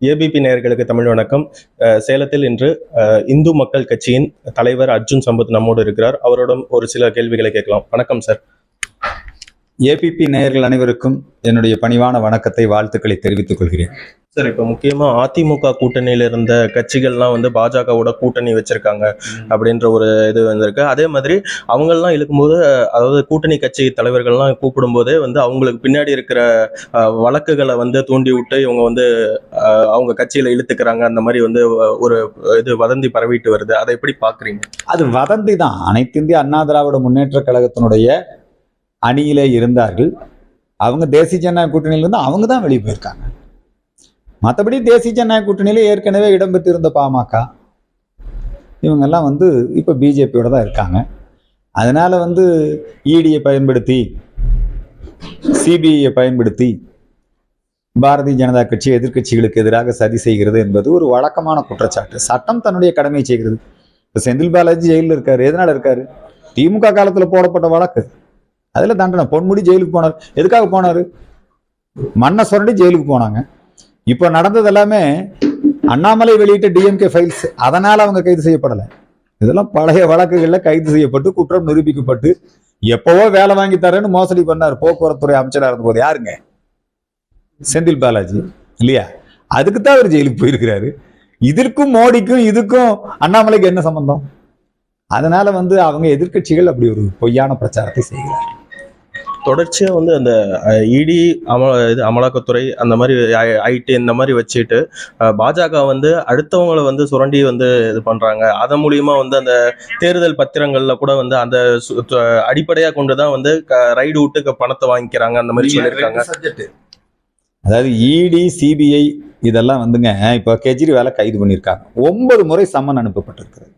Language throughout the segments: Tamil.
ஏபிபி நேயர்களுக்கு தமிழ் வணக்கம். அஹ் சேலத்தில் இன்று அஹ், இந்து மக்கள் கட்சியின் தலைவர் அர்ஜுன் சம்பத் நம்மோடு இருக்கிறார். அவரோட ஒரு சில கேள்விகளை கேட்கலாம். வணக்கம் சார். ஏபிபி நேயர்கள் அனைவருக்கும் என்னுடைய பணிவான வணக்கத்தை வாழ்த்துக்களை தெரிவித்துக் கொள்கிறேன். சார் இப்போ முக்கியமா அதிமுக கூட்டணியில இருந்த கட்சிகள்லாம் வந்து பாஜகவோட கூட்டணி வச்சிருக்காங்க அப்படின்ற ஒரு இது வந்திருக்கு. அதே மாதிரி அவங்கெல்லாம் இழுக்கும்போது அதாவது கூட்டணி கட்சி தலைவர்கள்லாம் கூப்பிடும்போதே வந்து அவங்களுக்கு பின்னாடி இருக்கிற வழக்குகளை வந்து தூண்டி விட்டு இவங்க வந்து அவங்க கட்சியில இழுத்துக்கிறாங்க. அந்த மாதிரி வந்து ஒரு இது வதந்தி பரவிட்டு வருது. அதை எப்படி பாக்குறீங்க? அது வதந்தி தான் அனைத்து இந்திய அண்ணா திராவிட முன்னேற்ற கழகத்தினுடைய அணியிலே இருந்தார்கள். அவங்க தேசிய ஜனநாயக கூட்டணியிலிருந்து அவங்க தான் வெளியே போயிருக்காங்க. மற்றபடி தேசிய ஜனநாயக கூட்டணியில் ஏற்கனவே இடம்பெற்றிருந்த பாமக இவங்கெல்லாம் வந்து இப்போ பிஜேபியோட தான் இருக்காங்க. அதனால் வந்து இடியை பயன்படுத்தி சிபிஐயை பயன்படுத்தி பாரதிய ஜனதா கட்சி எதிர்க்கட்சிகளுக்கு எதிராக சதி செய்கிறது என்பது ஒரு வழக்கமான குற்றச்சாட்டு. சட்டம் தன்னுடைய கடமை செய்கிறது. இப்போ செந்தில் பாலாஜி ஜெயிலில் இருக்காரு. எதனால இருக்காரு? திமுக காலத்தில் போடப்பட்ட வழக்கு. அதில் தண்டனை. பொன்முடி ஜெயிலுக்கு போனார். எதுக்காக போனார்? மண்ணை சுரண்டி ஜெயிலுக்கு போனாங்க. இப்போ நடந்தது எல்லாமே அண்ணாமலை வெளியிட்ட டிஎம்கே ஃபைல்ஸ் அதனால் அவங்க கைது செய்யப்படலை. இதெல்லாம் பழைய வழக்குகளில் கைது செய்யப்பட்டு குற்றம் நிரூபிக்கப்பட்டு எப்போவோ வேலை வாங்கி தரேன்னு மோசடி பண்ணார் போக்குவரத்துறை அமைச்சராக இருந்தபோது யாருங்க? செந்தில் பாலாஜி. இல்லையா? அதுக்கு தான் அவர் ஜெயிலுக்கு போயிருக்கிறாரு. இதற்கும் மோடிக்கும் இதுக்கும் அண்ணாமலைக்கு என்ன சம்பந்தம்? அதனால வந்து அவங்க எதிர்க்கட்சிகள் அப்படி ஒரு பொய்யான பிரச்சாரத்தை செய்கிறார்கள். தொடர்ச்சியா வந்து அந்த இடி அம இது அமலாக்கத்துறை அந்த மாதிரி ஐடி இந்த மாதிரி வச்சுட்டு பாஜக வந்து அடுத்தவங்களை வந்து சுரண்டி வந்து இது பண்றாங்க. அதன் மூலியமா வந்து அந்த தேர்தல் பத்திரங்கள்ல கூட வந்து அந்த சு- த- அடிப்படையா கொண்டு தான் வந்து ரைடு விட்டு பணத்தை வாங்கிக்கிறாங்க அந்த மாதிரி சொல்லியிருக்காங்க. அதாவது இடி சிபிஐ இதெல்லாம் வந்துங்க இப்போ கெஜ்ரிவாலை கைது பண்ணியிருக்காங்க. ஒன்பது முறை சம்மன் அனுப்பப்பட்டிருக்கிறது.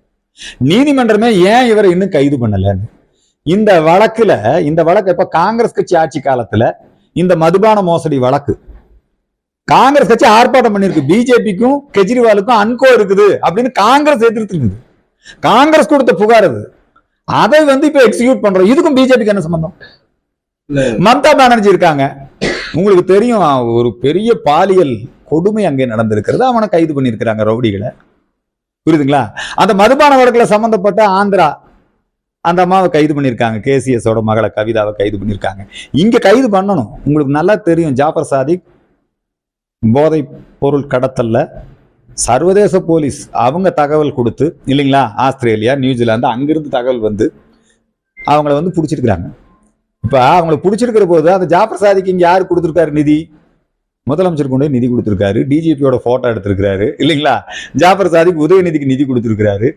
நீதிமன்றமே ஏன் இவரை இன்னும் கைது பண்ணலன்னு? இந்த வழக்குல இந்த வழக்கு இப்ப காங்கிரஸ் கட்சி ஆட்சி காலத்துல இந்த மதுபான மோசடி வழக்கு. காங்கிரஸ் கட்சி ஆர்ப்பாட்டம் பண்ணிருக்கு பிஜேபிக்கும் கெஜ்ரிவாலுக்கும் அன்கோ இருக்குது அப்படின்னு காங்கிரஸ் எதிர்த்து இருக்குது காங்கிரஸ் கொடுத்த புகார் அது. அதை வந்து இப்ப எக்ஸிக்யூட் பண்றோம். இதுக்கும் பிஜேபிக்கு என்ன சம்பந்தம்? மம்தா பானர்ஜி இருக்காங்க. உங்களுக்கு தெரியும் ஒரு பெரிய பாலியல் கொடுமை அங்கே நடந்திருக்கிறது. அவனை கைது பண்ணியிருக்கிறாங்க ரவுடிகளை. புரியுதுங்களா? அந்த மதுபான வழக்குல சம்பந்தப்பட்ட ஆந்திரா அந்த அம்மாவை கைது பண்ணியிருக்காங்க. கேசிஎஸோட மகளை கவிதாவை கைது பண்ணியிருக்காங்க. இங்கே கைது பண்ணணும். உங்களுக்கு நல்லா தெரியும் ஜாஃபர் சாதிக் போதை பொருள் கடத்தல்ல. சர்வதேச போலீஸ் அவங்க தகவல் கொடுத்து இல்லைங்களா ஆஸ்திரேலியா நியூசிலாந்து அங்கிருந்து தகவல் வந்து அவங்கள வந்து பிடிச்சிருக்கிறாங்க. இப்போ அவங்கள பிடிச்சிருக்கிற போது அந்த ஜாஃபர் சாதிக்கு இங்கே யாரு கொடுத்துருக்காரு? நிதி. முதலமைச்சர் கொண்டு நிதி கொடுத்துருக்காரு. டிஜிபியோட ஃபோட்டோ எடுத்திருக்கிறாரு. இல்லைங்களா ஜாஃபர் சாதிக்கு உதயநிதிக்கு நிதி கொடுத்துருக்கிறாரு.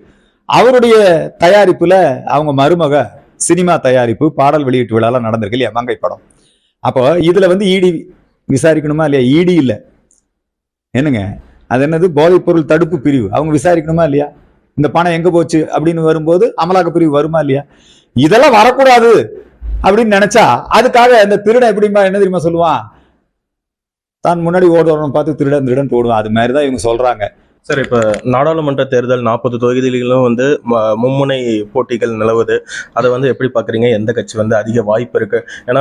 அவருடைய தயாரிப்புல அவங்க மருமக சினிமா தயாரிப்பு பாடல் வெளியீட்டு விழாலாம் நடந்திருக்கு இல்லையா? மங்கை படம். அப்போ இதுல வந்து இடி விசாரிக்கணுமா இல்லையா? இடி இல்லை. என்னங்க? அது என்னது? போதைப் பொருள் தடுப்பு பிரிவு. அவங்க விசாரிக்கணுமா இல்லையா? இந்த பணம் எங்க போச்சு? அப்படின்னு வரும்போது அமலாக்க பிரிவு வருமா இல்லையா? இதெல்லாம் வரக்கூடாது அப்படின்னு நினைச்சா அதுக்காக இந்த திருடன் எப்படிமா என்ன தெரியுமா சொல்லுவான்? தான் முன்னாடி ஓடுறவன் பார்த்து திருடன் திருடன் ஓடுவான் அது மாதிரி தான் இவங்க சொல்றாங்க. சார் இப்ப நாடாளுமன்ற தேர்தல் நாற்பது தொகுதிகளிலும் வந்து ம- மும்முனை போட்டிகள் நிலவுது. அதை வந்து எப்படி பாக்குறீங்க? எந்த கட்சி வந்து அதிக வாய்ப்பு இருக்கு? ஏன்னா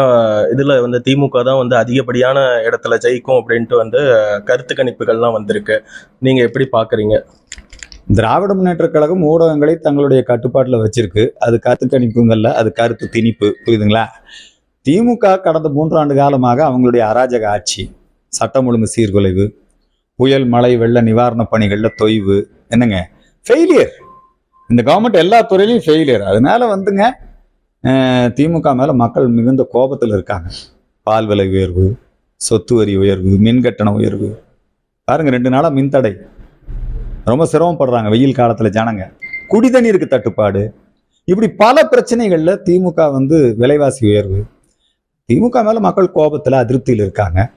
இதுல வந்து திமுக தான் வந்து அதிகப்படியான இடத்துல ஜெயிக்கும் அப்படின்ட்டு வந்து கருத்து கணிப்புகள்லாம் வந்திருக்கு. நீங்க எப்படி பாக்குறீங்க? திராவிட முன்னேற்ற கழகம் ஊடகங்களை தங்களுடைய கட்டுப்பாட்டில் வச்சிருக்கு. அது கருத்து கணிப்புங்கள்ல அது கருத்து திணிப்பு. புரியுதுங்களா? திமுக கடந்த மூன்றாண்டு காலமாக அவங்களுடைய அராஜக ஆட்சி சட்டம் ஒழுங்கு சீர்குலைவு புயல் மழை வெள்ள நிவாரணப் பணிகளில் தொய்வு. என்னங்க? ஃபெயிலியர் இந்த கவர்மெண்ட் எல்லா துறையிலையும் ஃபெயிலியர் அதனால வந்துங்க திமுக மேலே மக்கள் மிகுந்த கோபத்தில் இருக்காங்க. பால் விலை உயர்வு சொத்து வரி உயர்வு மின் கட்டண உயர்வு. பாருங்க ரெண்டு நாளாக மின்தடை. ரொம்ப சிரமப்படுறாங்க வெயில் காலத்தில் ஜனங்க. குடிதண்ணீருக்கு தட்டுப்பாடு. இப்படி பல பிரச்சனைகளில் திமுக வந்து விலைவாசி உயர்வு. திமுக மேலே மக்கள் கோபத்தில் அதிருப்தியில் இருக்காங்க.